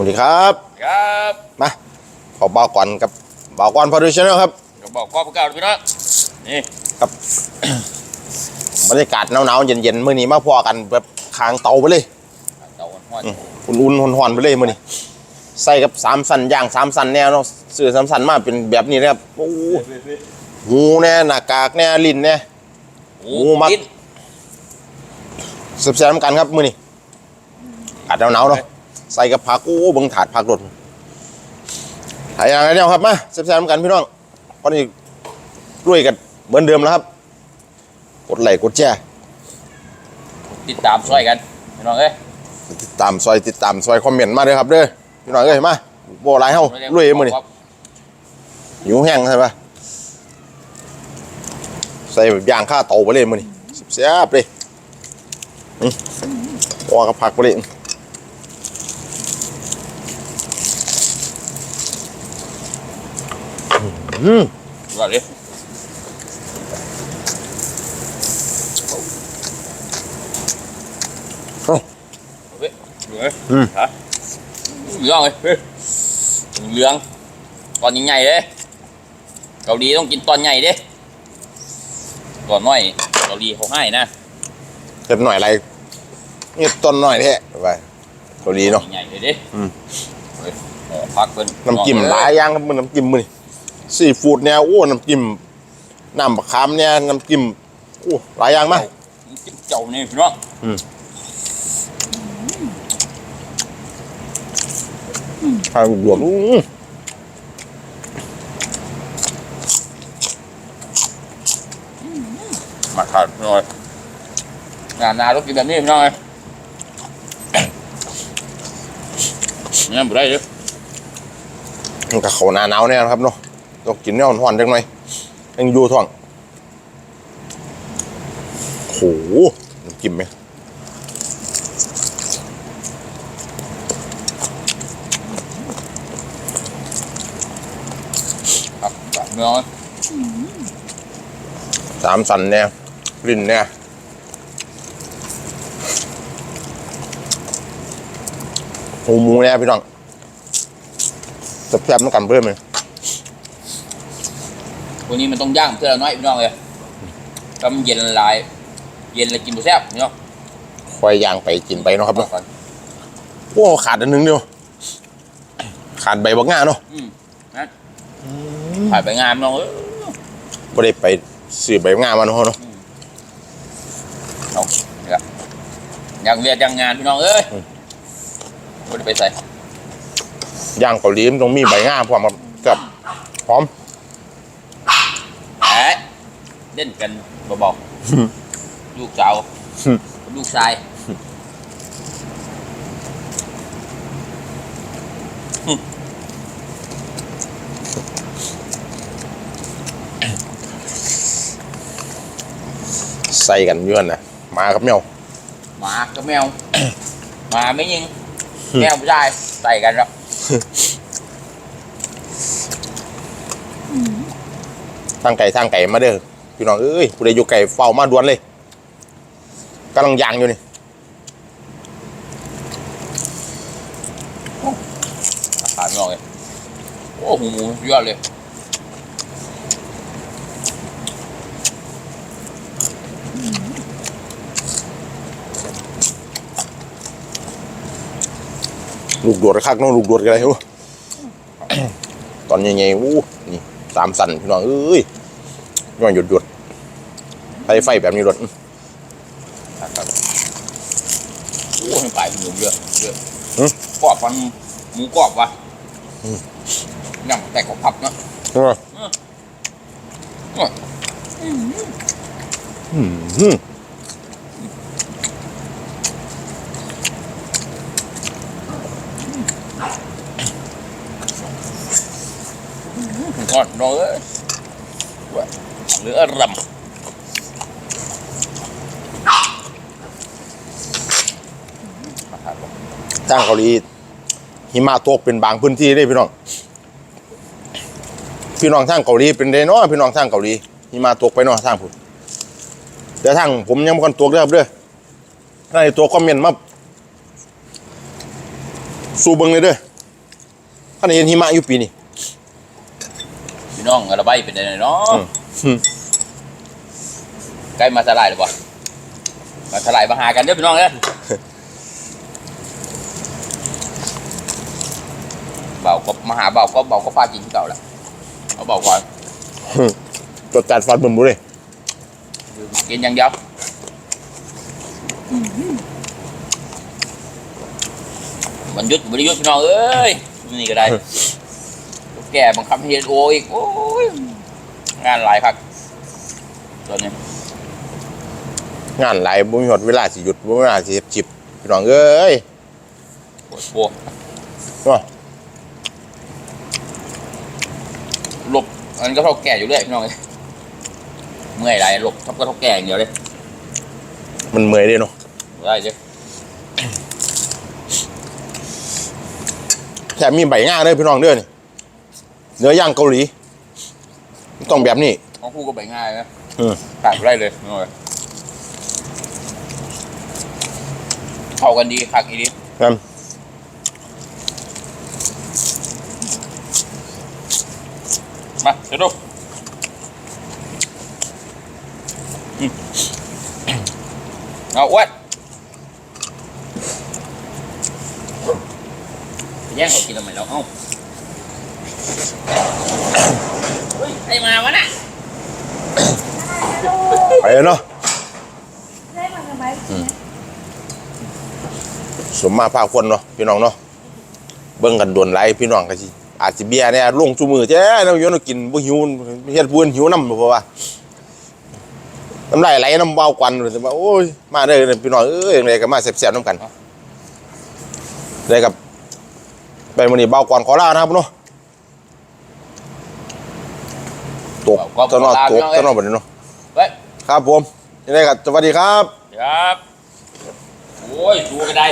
วัสดีครับ ครับมาขอบ่าวก่อนกับบ่าวก่อนพอดูชแนลครับก็บอกข้อประกาศพี่น้องนี่บรรยากาศหนาวๆเย็นๆมื้อนี้มาพอกันแบบคางเตาไปเลยเตาห้อนอุ่นๆหอนๆไปเลยมื้อนี้ใส่กับสามสันย่างสามสันแน่เนาะซื้อสามสันมาเป็นแบบนี้นะครับโอ้โหหูแน่หน้ากากแน่ลิ้นแน่โอ้โอ้มักกินแซ่บๆน้ำกันครับมื้อนี้อากาศหนาวๆเนาะ ใส่กับผักโอ้เบิ่งถาดผักรดถ่ายอย่างไรเนี่ยครับมาแซ่บๆน้ำกันพี่น้องตอนนี้รวยกันเหมือนเดิมแล้วครับ กดไลค์กดแชร์ติดตามช่วยกันพี่น้องเอ้ยติดตามซอยติดตามซอยคอมเมนต์มาเลยครับเด้อพี่น้องเอ้ยมาโบหลายเฮาลุยมื้อนี้หิวแห้งใช่ปะใส่แบบย่างข้าเตาไปเลยมื้อนี้แซ่บๆเลยอืมวางกับผักไปเลย อืมว่าเลยเอ้าเฮ้ยเหลืองอืมฮะเหลืองเลยเฮ้ยเหลืองตอนใหญ่ๆเลยเกาหลีต้องกินตอนใหญ่เด้ตอนน้อยเกาหลีเขาให้นะเต็มหน่อยอะไรนี่ต้นหน่อยแท้ไปเกาหลีเนาะใหญ่ๆเลยเด้อืมเฮ้ยเออพักเพิ่นน้ำจิ้มหลายอย่างครับมันน้ำจิ้มมื้อนี้ ซีฟู้ดเนี่ยโอ้น้ำจิ้มน้ำมะขามเนี่ยน้ำจิ้มโอ้หลายอย่างมากน้ำจิ้มเจ้านี่พี่น้องข้าวรวมอื้อมาทานพี่น้อยงานนาต้องกินแบบนี้พี่น้อยเนี่ยบ่ได้เด้อมันก็เขาหนาหนาวเนี่ยนะครับเนาะ ต้องกินเนี่ยอ่อนๆจังหน่อยยังอยู่ท้องโหน้ำจิ้มไหมครับแบบพี่น้อยสามสันเนี่ยลิ้นเนี่ยหูหมูเนี่ยพี่น้องแซ่บๆน้ำกันเพิ่มเลย วันนี้มันต้องย่างเพื่อเราน้อยพี่น้องเลยก็มันเย็นละลาย เย็นแล้วกินบุแซ่บพี่น้องค่อยย่างไปกินไปเนาะครับเนาะก่อนโอ้ขาดอันหนึงเดียวขาดใบบักง่าเนาะอืมนะถ่ายไปงานพี่น้องเอ้ยไม่ได้ไปซื้อใบบักง่ามาเนาะเนาะเอาเนี่ยย่างเรียดย่างงานพี่น้องเอ้ยไม่ได้ไปใส่ย่างเกาหลีมันต้องมีใบง่าพร้อมครับกับหอม แหะ เล่นกันเบาๆลูกสาวลูกชายใส่กันอยื่นนะมาครับเมียวหมากับแมวหมาไม่ยิงแมวผู้ชายใส่กันแล้วทางไก่ทางไก่มาเด้อ พี่น้องเอ้ยผู้ใดอยู่ไก่เฝ้ามาด่วนเลยกำลังย่างอยู่นี่ผ่านพี่น้องเลยโอ้หมูหมูสุดยอดเลยลูกโดดคักเน้องลูกโดดกันเลยโอ้ตอนใหญ่ๆอู้นี่สามสันพี่น้องเอ้ยพี่น้องหยุดหยุด ไฟไฟแบบนี้รถครับโอ้ให้ไปหมูเยอะเยอะอืมกรอบฟันหมูกรอบวะนั่งแต่ของพับเนาะเอออื้ออืมก่อนน้องเอ้ยว่าเหลือรำ ทางเกาหลีหิมะตกเป็นบางพื้นที่ได้พี่น้อง พี่น้องทางเกาหลีเป็นไดเนาะพี่น้องทางเกาหลีหิมะตกไปเนาะทางผมเดี๋ยวทางผมยังบ่คันตกเด้อครับเด้อถ้าในตัวคอมเมนต์มาสู่เบิ่งเลยเด้ออันนี้เห็นหิมะอยู่ปีนี้พี่น้องระบายเป็นยังไงเนาะอืมอืมใกล้มาสลายหรือเปล่ามาสลายมาหากันเด้อพี่น้องเด้อ เบาก็มาหาเบาก็เบาก็ฟากินที่เก่าแหละเอาเบาก่อนจดจัดฟันบนบุเลยกินอย่างเดียวมันยุดบริยุทธ์พี่น้องเอ้ยนี่ก็ได้ แก่บังคับให้เฮ็ดโออีกโอ้ยงานหลายครับตอนนี้งานหลายบ่มีหมดเวลาสิหยุดบ่มีเวลาสิเฮ็ดจิบพี่น้องเอ้ยปวดโปเนาะ หลบอันก็เท่าแก่อยู่เรื่อยพี่น้องเอ้ยเมื่อยไรหลบทับก็เท่าแก่อย่างเดียวเลยมันเมื่อยเด้เนาะได้เจ้แถมมีใบง่าเด้อพี่น้องเด้อนี่เนื้อย่างเกาหลีต้องแบบนี้ของคู่ก็ไปง่ายนะอืมขาดไม่ได้เลยพี่น้องเอ้ยเข้ากันดีคักอีดีครับ มาเดี๋ยวดูอืมเอาอ้วนแย่งเขากินทำไมเราเอ้าเฮ้ยใครมาวะน่ะไปแล้วเนาะได้มาทำไมสมมาภาคคนเนาะพี่น้องเนาะเบิ่งกันโดนไหลพี่น้องก็สิ อาจสิเบียร์เนี่ยลงจุมือแจ้น้ำอยู่เนาะกินบ่หิวเฮ็ดบ่หิวน้ำเพราะว่าน้ำลายไหลน้ำเบากวันเลยว่าโอ้ยมาเด้อพี่น้องเอ้ยจังไดก็มาแซ่บๆน้ำกันได้กับไปมื้อนี้เบากวันขอลานะครับเนาะตกตะเนอตกตะเนอบัดนี้เนาะเฮ้ยครับผมยังไงก็สวัสดีครับ ครับ โอ้ยดูกันได้